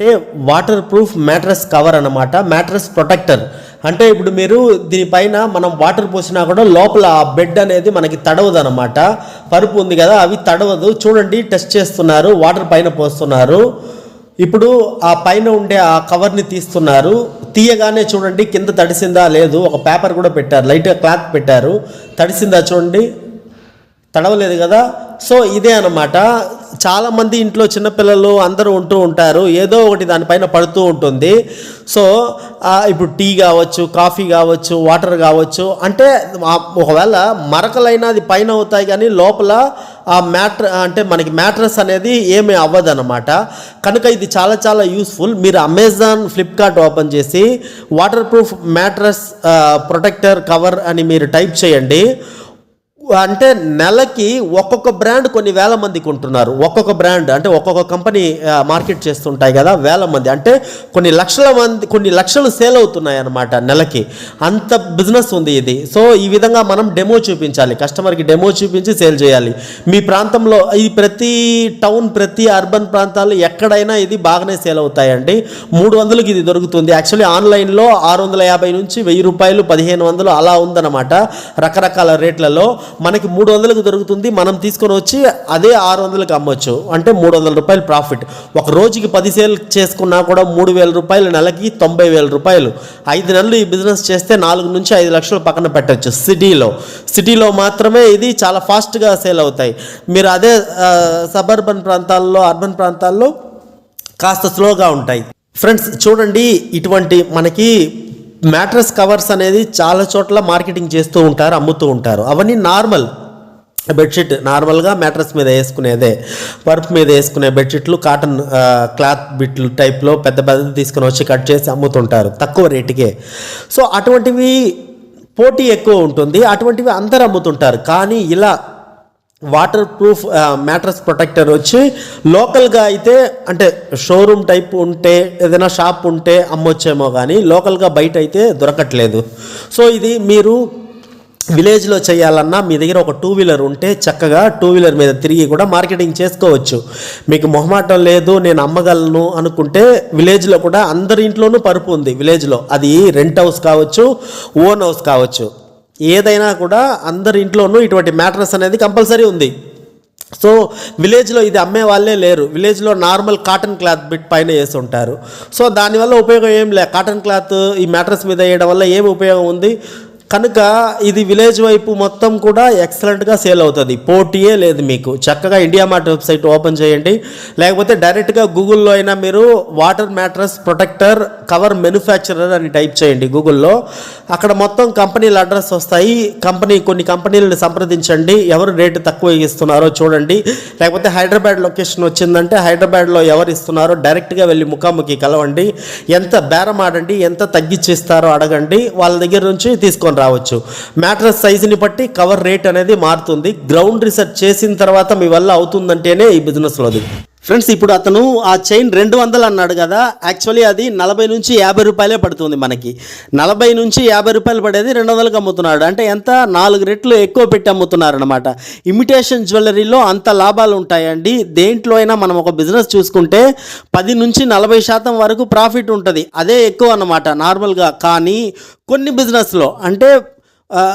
అంటే water proof mattress cover అనమాట mattress protector అంటే ఇప్పుడు మీరు దీనిపైన మనం వాటర్ పోసినా కూడా లోపల ఆ బెడ్ అనేది మనకి తడవదు అనమాట పరుపు ఉంది కదా అవి తడవదు. చూడండి టెస్ట్ చేస్తున్నారు వాటర్ పైన పోస్తున్నారు. ఇప్పుడు ఆ పైన ఉండే ఆ కవర్ని తీస్తున్నారు. తీయగానే చూడండి కింద తడిసిందా లేదు. ఒక పేపర్ కూడా పెట్టారు లైట్ క్లాత్ పెట్టారు. తడిసిందా చూడండి? తడవలేదు కదా. సో ఇదే అన్నమాట. చాలామంది ఇంట్లో చిన్నపిల్లలు అందరూ ఉంటూ ఉంటారు. ఏదో ఒకటి దానిపైన పడుతూ ఉంటుంది. సో ఇప్పుడు టీ కావచ్చు కాఫీ కావచ్చు వాటర్ కావచ్చు అంటే ఒకవేళ మరకలైనా అది పైన అవుతాయి కానీ లోపల ఆ మ్యాట్ర అంటే మనకి మ్యాట్రస్ అనేది ఏమీ అవ్వదు అనమాట కనుక ఇది చాలా చాలా యూస్ఫుల్. మీరు అమెజాన్ ఫ్లిప్కార్ట్ ఓపెన్ చేసి water proof mattress protector cover అని మీరు టైప్ చేయండి. అంటే నెలకి ఒక్కొక్క బ్రాండ్ కొన్ని వేల మంది కొంటున్నారు ఒక్కొక్క బ్రాండ్ అంటే ఒక్కొక్క కంపెనీ మార్కెట్ చేస్తుంటాయి కదా వేల మంది. అంటే కొన్ని లక్షల మంది కొన్ని లక్షలు సేల్ అవుతున్నాయి అన్నమాట నెలకి. అంత బిజినెస్ ఉంది ఇది. సో ఈ విధంగా మనం డెమో చూపించాలి. కస్టమర్కి డెమో చూపించి సేల్ చేయాలి. మీ ప్రాంతంలో ఇది ప్రతి టౌన్ ప్రతి అర్బన్ ప్రాంతాలు ఎక్కడైనా ఇది బాగానే సేల్ అవుతాయండి. మూడు వందలకి ఇది దొరుకుతుంది. యాక్చువల్లీ ఆన్లైన్లో ఆరు వందల యాభై నుంచి వెయ్యి రూపాయలు పదిహేను వందలు అలా ఉందన్నమాట రకరకాల రేట్లలో. మనకి మూడు వందలకు దొరుకుతుంది మనం తీసుకొని వచ్చి అదే ఆరు వందలకు అమ్మొచ్చు. అంటే మూడు వందల రూపాయలు ప్రాఫిట్. ఒక రోజుకి పది సేల్ చేసుకున్నా కూడా మూడు వేల రూపాయలు నెలకి తొంభై వేల రూపాయలు. ఐదు నెలలు ఈ బిజినెస్ చేస్తే నాలుగు నుంచి ఐదు లక్షలు పక్కన పెట్టచ్చు సిటీలో. సిటీలో మాత్రమే ఇది చాలా ఫాస్ట్గా సేల్ అవుతాయి. మీరు అదే సబర్బన్ ప్రాంతాల్లో అర్బన్ ప్రాంతాల్లో కాస్త స్లోగా ఉంటాయి. ఫ్రెండ్స్ చూడండి ఇటువంటి మనకి మ్యాట్రస్ కవర్స్ అనేది చాలా చోట్ల మార్కెటింగ్ చేస్తూ ఉంటారు అమ్ముతూ ఉంటారు. అవన్నీ నార్మల్. బెడ్షీట్ నార్మల్గా మ్యాట్రస్ మీద వేసుకునేదే పరుపు మీద వేసుకునే బెడ్షీట్లు కాటన్ క్లాత్ బిట్లు టైప్లో పెద్ద పెద్ద తీసుకుని వచ్చి కట్ చేసి అమ్ముతుంటారు తక్కువ రేటుకే. సో అటువంటివి పోటీ ఎక్కువ ఉంటుంది. అటువంటివి అందరు అమ్ముతుంటారు. కానీ ఇలా వాటర్ ప్రూఫ్ మ్యాట్రస్ ప్రొటెక్టర్ వచ్చి లోకల్గా అయితే అంటే షోరూమ్ టైప్ ఉంటే ఏదైనా షాప్ ఉంటే అమ్మొచ్చేమో కానీ లోకల్గా బయట అయితే దొరకట్లేదు. సో ఇది మీరు విలేజ్లో చేయాలన్నా మీ దగ్గర ఒక టూ వీలర్ ఉంటే చక్కగా టూ వీలర్ మీద తిరిగి కూడా మార్కెటింగ్ చేసుకోవచ్చు. మీకు మొహమాటం లేదు నేను అమ్మగలను అనుకుంటే విలేజ్లో కూడా అందరి ఇంట్లోనూ పరుపు ఉంది విలేజ్లో. అది రెంట్ హౌస్ కావచ్చు ఓన్ హౌస్ కావచ్చు. ఏదైనా కూడా అందరి ఇంట్లోనూ ఇటువంటి మ్యాట్రస్ అనేది కంపల్సరీ ఉంది. సో విలేజ్లో ఇది అమ్మే వాళ్ళే లేరు. విలేజ్లో నార్మల్ కాటన్ క్లాత్ బిట్ పైన వేసి ఉంటారు. సో దానివల్ల ఉపయోగం ఏం లే కాటన్ క్లాత్ ఈ మ్యాట్రస్ మీద వేయడం వల్ల ఏం ఉపయోగం ఉంది? కనుక ఇది విలేజ్ వైపు మొత్తం కూడా ఎక్సలెంట్గా సేల్ అవుతుంది. పోటీయే లేదు మీకు. చక్కగా ఇండియా మార్ట్ వెబ్సైట్ ఓపెన్ చేయండి. లేకపోతే డైరెక్ట్గా గూగుల్లో అయినా మీరు water mattress protector cover manufacturer అని టైప్ చేయండి గూగుల్లో అక్కడ మొత్తం కంపెనీల అడ్రస్ వస్తాయి. కంపెనీ కొన్ని కంపెనీలను సంప్రదించండి. ఎవరు రేటు తక్కువ ఇస్తున్నారో చూడండి. లేకపోతే హైదరాబాద్ లొకేషన్ వచ్చిందంటే హైదరాబాద్లో ఎవరు ఇస్తున్నారో డైరెక్ట్గా వెళ్ళి ముఖాముఖి కలవండి. ఎంత బేరం ఆడండి ఎంత తగ్గించిస్తారో అడగండి. వాళ్ళ దగ్గర నుంచి తీసుకొని రావచ్చు. మ్యాట్రస్ సైజుని బట్టి కవర్ రేట్ అనేది మారుతుంది. గ్రౌండ్ రీసెర్చ్ చేసిన తర్వాత మీ వల్ల అవుతుందంటేనే ఈ బిజినెస్లోది ఫ్రెండ్స్ ఇప్పుడు అతను ఆ చైన్ రెండు వందలు అన్నాడు కదా యాక్చువల్లీ అది నలభై నుంచి యాభై రూపాయలే పడుతుంది మనకి. నలభై నుంచి యాభై రూపాయలు పడేది రెండు వందలకు అమ్ముతున్నాడు. అంటే ఎంత? నాలుగు రెట్లు ఎక్కువ పెట్టి అమ్ముతున్నారు అనమాట ఇమిటేషన్ జ్యువెలరీలో అంత లాభాలు ఉంటాయండి. దేంట్లో అయినా మనం ఒక బిజినెస్ చూసుకుంటే పది నుంచి నలభై శాతం వరకు ప్రాఫిట్ ఉంటుంది. అదే ఎక్కువ అన్నమాట నార్మల్గా కానీ కొన్ని బిజినెస్లో అంటే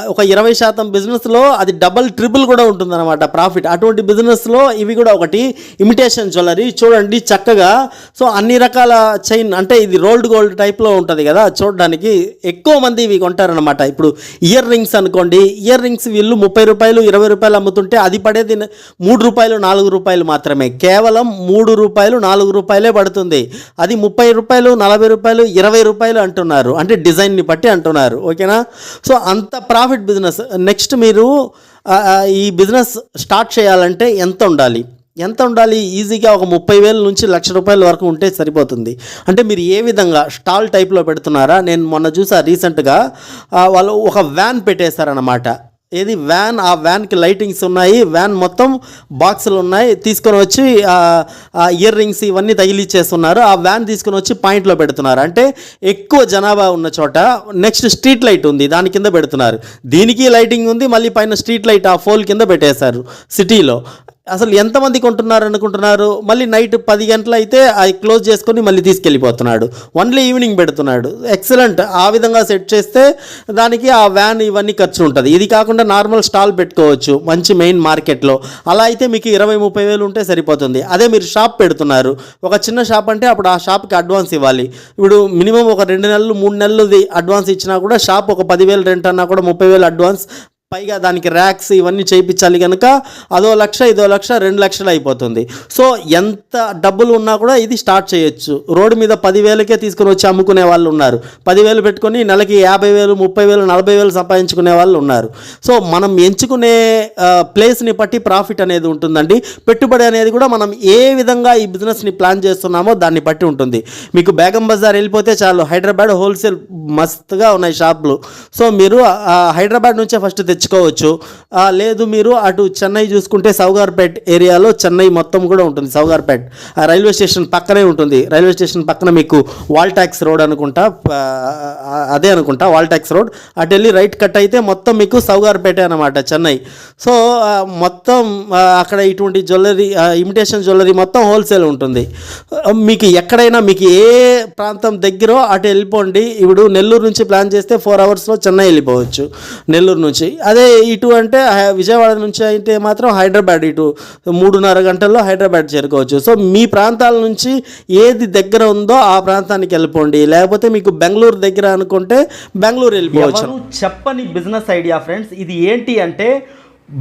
ఒక ఇరవై శాతం బిజినెస్లో అది డబల్ ట్రిపుల్ కూడా ఉంటుందన్నమాట ప్రాఫిట్ అటువంటి బిజినెస్లో ఇవి కూడా ఒకటి ఇమిటేషన్ జ్యువెలరీ చూడండి చక్కగా. సో అన్ని రకాల చైన్ అంటే ఇది రోల్డ్ గోల్డ్ టైప్లో ఉంటుంది కదా చూడడానికి. ఎక్కువ మంది ఇవి కొంటారనమాట ఇప్పుడు ఇయర్ రింగ్స్ అనుకోండి ఇయర్ రింగ్స్ వీళ్ళు ముప్పై రూపాయలు ఇరవై రూపాయలు అమ్ముతుంటే అది పడేది మూడు రూపాయలు నాలుగు రూపాయలు మాత్రమే. కేవలం మూడు రూపాయలు నాలుగు రూపాయలే పడుతుంది. అది ముప్పై రూపాయలు నలభై రూపాయలు ఇరవై రూపాయలు అంటున్నారు. అంటే డిజైన్ని బట్టి అంటున్నారు. ఓకేనా? సో అంత ప్రాఫిట్ బిజినెస్. నెక్స్ట్ మీరు ఈ బిజినెస్ స్టార్ట్ చేయాలంటే ఎంత ఉండాలి? ఎంత ఉండాలి? ఈజీగా ఒక ముప్పై వేల నుంచి లక్ష రూపాయల వరకు ఉంటే సరిపోతుంది. అంటే మీరు ఏ విధంగా స్టాల్ టైప్లో పెడుతున్నారా? నేను మొన్న చూసా రీసెంట్గా వాళ్ళు ఒక వ్యాన్ పెట్టేశారనమాట ఏది వ్యాన్ ఆ వ్యాన్కి లైటింగ్స్ ఉన్నాయి వ్యాన్ మొత్తం బాక్సులు ఉన్నాయి తీసుకొని వచ్చి ఇయర్ రింగ్స్ ఇవన్నీ తగిలిచ్చేస్తున్నారు. ఆ వ్యాన్ తీసుకొని వచ్చి పాయింట్లో పెడుతున్నారు. అంటే ఎక్కువ జనాభా ఉన్న చోట నెక్స్ట్ స్ట్రీట్ లైట్ ఉంది దాని కింద పెడుతున్నారు. దీనికి లైటింగ్ ఉంది మళ్ళీ పైన స్ట్రీట్ లైట్ ఆ ఫోల్ కింద పెట్టేశారు సిటీలో. అసలు ఎంతమంది కొంటున్నారు అనుకుంటున్నారు? మళ్ళీ నైట్ పది గంటలు అయితే అది క్లోజ్ చేసుకొని మళ్ళీ తీసుకెళ్ళిపోతున్నాడు. ఓన్లీ ఈవినింగ్ పెడుతున్నాడు. ఎక్సలెంట్ ఆ విధంగా సెట్ చేస్తే దానికి ఆ వ్యాన్ ఇవన్నీ ఖర్చు ఉంటుంది. ఇది కాకుండా నార్మల్ స్టాల్ పెట్టుకోవచ్చు మంచి మెయిన్ మార్కెట్లో అలా అయితే మీకు ఇరవై ముప్పై వేలు ఉంటే సరిపోతుంది. అదే మీరు షాప్ పెడుతున్నారు. ఒక చిన్న షాప్ అంటే అప్పుడు ఆ షాప్కి అడ్వాన్స్ ఇవ్వాలి. ఇప్పుడు మినిమం ఒక రెండు నెలలు మూడు నెలలు అడ్వాన్స్ ఇచ్చినా కూడా షాప్ ఒక పదివేలు రెంట్ అన్నా కూడా ముప్పై వేలు అడ్వాన్స్ పైగా దానికి ర్యాక్స్ ఇవన్నీ చేయించాలి కనుక అదో లక్ష ఇదో లక్ష రెండు లక్షలు అయిపోతుంది. సో ఎంత డబ్బులు ఉన్నా కూడా ఇది స్టార్ట్ చేయొచ్చు. రోడ్డు మీద పదివేలకే తీసుకుని వచ్చి అమ్ముకునే వాళ్ళు ఉన్నారు. పదివేలు పెట్టుకొని నెలకి యాభై వేలు ముప్పై వేలు నలభై వేలు సంపాదించుకునే వాళ్ళు ఉన్నారు. సో మనం ఎంచుకునే ప్లేస్ని బట్టి ప్రాఫిట్ అనేది ఉంటుందండి. పెట్టుబడి అనేది కూడా మనం ఏ విధంగా ఈ బిజినెస్ని ప్లాన్ చేస్తున్నామో దాన్ని బట్టి ఉంటుంది. మీకు బేగం బజార్ వెళ్ళిపోతే చాలు. హైదరాబాద్ హోల్సేల్ మస్తుగా ఉన్నాయి షాపులు. సో మీరు ఆ, హైదరాబాద్ నుంచే ఫస్ట్ తెచ్చుకోవచ్చు లేదు మీరు అటు చెన్నై చూసుకుంటే సౌగార్పేట్ ఏరియాలో చెన్నై మొత్తం కూడా ఉంటుంది సౌగార్పేట్. ఆ రైల్వే స్టేషన్ పక్కనే ఉంటుంది. రైల్వే స్టేషన్ పక్కన మీకు వాల్ ట్యాక్స్ రోడ్ అనుకుంటా అదే అనుకుంటా వాల్ ట్యాక్స్ రోడ్. అటు వెళ్ళి రైట్ కట్ అయితే మొత్తం మీకు సౌగార్పేటే అనమాట చెన్నై. సో మొత్తం అక్కడ ఇటువంటి జ్యువెలరీ ఇమిటేషన్ జ్యువెలరీ మొత్తం హోల్సేల్ ఉంటుంది. మీకు ఎక్కడైనా మీకు ఏ ప్రాంతం దగ్గరో అటు వెళ్ళిపోండి. ఇప్పుడు నెల్లూరు నుంచి ప్లాన్ చేస్తే ఫోర్ అవర్స్లో చెన్నై వెళ్ళిపోవచ్చు. నెల్లూరు నుంచి. అదే ఇటు అంటే విజయవాడ నుంచి అయితే మాత్రం హైదరాబాద్ ఇటు మూడున్నర గంటల్లో హైదరాబాద్ చేరుకోవచ్చు. సో మీ ప్రాంతాల నుంచి ఏది దగ్గర ఉందో ఆ ప్రాంతానికి వెళ్ళిపోండి. లేకపోతే మీకు బెంగళూరు దగ్గర అనుకుంటే బెంగళూరు వెళ్ళిపోవచ్చు. చెప్పని బిజినెస్ ఐడియా ఫ్రెండ్స్ ఇది ఏంటి అంటే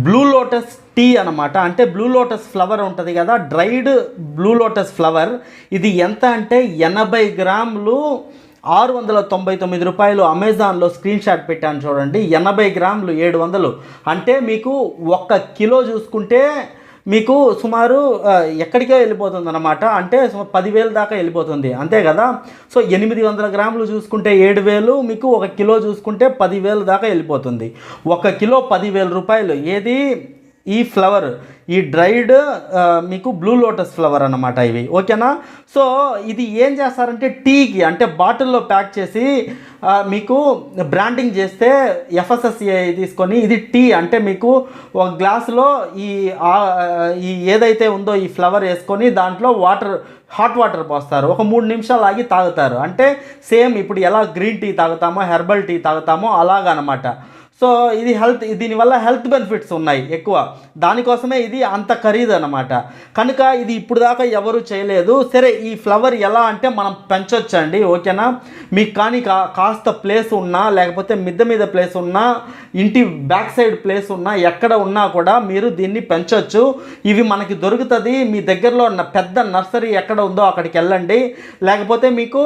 బ్లూ లోటస్ టీ అనమాట అంటే బ్లూ లోటస్ ఫ్లవర్ ఉంటుంది కదా డ్రైడ్ బ్లూ లోటస్ ఫ్లవర్ ఇది ఎంత అంటే ఎనభై గ్రాములు ఆరు వందల తొంభై తొమ్మిది రూపాయలు అమెజాన్లో స్క్రీన్ షాట్ పెట్టాను చూడండి. ఎనభై గ్రాములు ఏడు వందలు. అంటే మీకు ఒక్క కిలో చూసుకుంటే మీకు సుమారు ఎక్కడికే వెళ్ళిపోతుంది అనమాట అంటే పదివేల దాకా వెళ్ళిపోతుంది. అంతే కదా? సో ఎనిమిది వందల గ్రాములు చూసుకుంటే ఏడు వేలు మీకు ఒక కిలో చూసుకుంటే పదివేల దాకా వెళ్ళిపోతుంది. ఒక కిలో పదివేల రూపాయలు. ఏది? ఈ ఫ్లవర్ ఈ డ్రైడ్ మీకు బ్లూ లోటస్ ఫ్లవర్ అనమాట ఇవి. ఓకేనా? సో ఇది ఏం చేస్తారంటే టీకి అంటే బాటిల్లో ప్యాక్ చేసి మీకు బ్రాండింగ్ చేస్తే ఎఫ్ఎస్ఎస్ఏ తీసుకొని ఇది టీ అంటే మీకు ఒక గ్లాసులో ఈ ఈ ఏదైతే ఉందో ఈ ఫ్లవర్ వేసుకొని దాంట్లో వాటర్ హాట్ వాటర్ పోస్తారు. ఒక మూడు నిమిషాలు ఆగి తాగుతారు. అంటే సేమ్ ఇప్పుడు ఎలా గ్రీన్ టీ తాగుతామో హెర్బల్ టీ తాగుతామో అలాగనమాట. సో ఇది హెల్త్ దీనివల్ల హెల్త్ బెనిఫిట్స్ ఉన్నాయి ఎక్కువ. దానికోసమే ఇది అంత ఖరీదు అనమాట కనుక ఇది ఇప్పుడు దాకా ఎవరు చేయలేదు. సరే ఈ ఫ్లవర్ ఎలా అంటే మనం పెంచొచ్చండి ఓకేనా? మీకు కానీ కా కాస్త ప్లేస్ ఉన్నా లేకపోతే మిద్దె మీద ప్లేస్ ఉన్నా ఇంటి బ్యాక్ సైడ్ ప్లేస్ ఉన్నా ఎక్కడ ఉన్నా కూడా మీరు దీన్ని పెంచొచ్చు. ఇవి మనకి దొరుకుతుంది. మీ దగ్గరలో ఉన్న పెద్ద నర్సరీ ఎక్కడ ఉందో అక్కడికి వెళ్ళండి. లేకపోతే మీకు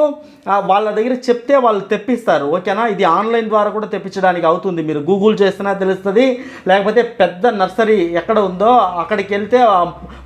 వాళ్ళ దగ్గర చెప్తే వాళ్ళు తెప్పిస్తారు ఓకేనా? ఇది ఆన్లైన్ ద్వారా కూడా తెప్పించడానికి అవుతుంది మీరు గూగుల్ చేసినా తెలుస్తుంది. లేకపోతే పెద్ద నర్సరీ ఎక్కడ ఉందో అక్కడికి వెళ్తే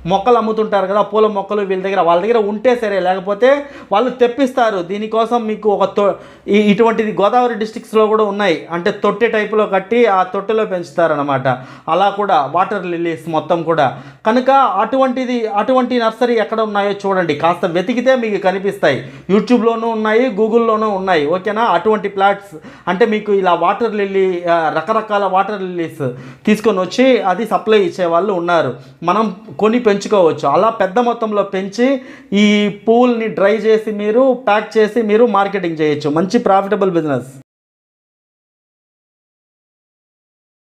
మొక్కలు అమ్ముతుంటారు కదా పూల మొక్కలు వీళ్ళ దగ్గర వాళ్ళ దగ్గర ఉంటే సరే లేకపోతే వాళ్ళు తెప్పిస్తారు. దీనికోసం మీకు ఒక తొ ఈ- ఇటువంటిది గోదావరి డిస్ట్రిక్ట్స్లో కూడా ఉన్నాయి. అంటే తొట్టె టైపులో కట్టి ఆ తొట్టెలో పెంచుతారనమాట అలా కూడా వాటర్ లిల్లీస్ మొత్తం కూడా. కనుక అటువంటిది అటువంటి నర్సరీ ఎక్కడ ఉన్నాయో చూడండి. కాస్త వెతికితే మీకు కనిపిస్తాయి. యూట్యూబ్లోనూ ఉన్నాయి గూగుల్లోనూ ఉన్నాయి. ఓకేనా? అటువంటి ప్లాట్స్. అంటే మీకు ఇలా వాటర్ లిల్లీ రకరకాల వాటర్ లిలీస్ తీసుకొని వచ్చి అది సప్లై ఇచ్చే వాళ్ళు ఉన్నారు. మనం కొని పెంచుకోవచ్చు. అలా పెద్ద మొత్తంలో పెంచి ఈ పూల్ని డ్రై చేసి మీరు ప్యాక్ చేసి మీరు మార్కెటింగ్ చేయొచ్చు. మంచి ప్రాఫిటబుల్ బిజినెస్